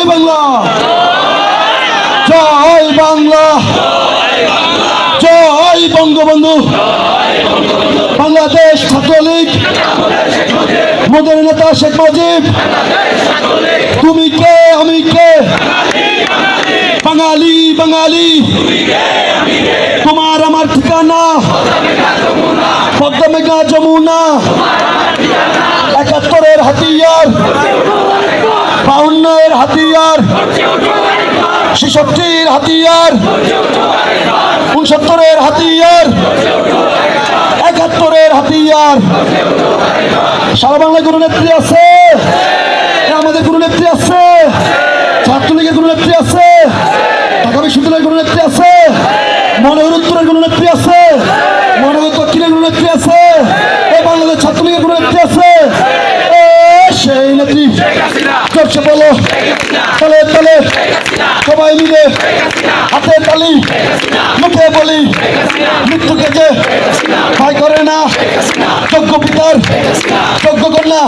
জয় বাংলা। জয় বাংলা। জয় বঙ্গবন্ধু। বাংলাদেশ ছাত্রলীগ। মোদের নেতা শেখ মুজিব। তুমি কে, আমি কে? বাঙালি বাঙালি। তোমার আমার ঠিকানা। পদ্মা মেঘনা যমুনা। একাত্তরের হাতিয়ার। বাউন্নের হাতিয়ার, ছেষট্টির হাতিয়ার, উনসত্তরের হাতিয়ার, একাত্তরের হাতিয়ার। সারা বাংলায় কোনো নেত্রী আছে? আমাদের কোনো নেত্রী আছে? ছাত্রলীগের কোনো নেত্রী আছে? ঢাকা বিশ্ববিদ্যালয়ের কোনো নেত্রী আছে? মনোহর উত্তরের কোনো নেত্রী আছে? মনোহর দক্ষিণের কোনো নেত্রী আছে? এই বাংলাদেশ ছাত্রলীগের কোনো নেত্রী আছে? এ সেই নেত্রী। করছে বলো। তালে তালে সবাই মিলে হাতে তালি, মুখে বলি, মৃত্যুকে যে ভয় করে না, যোগ্য পিতার, যোগ্য কন্যা।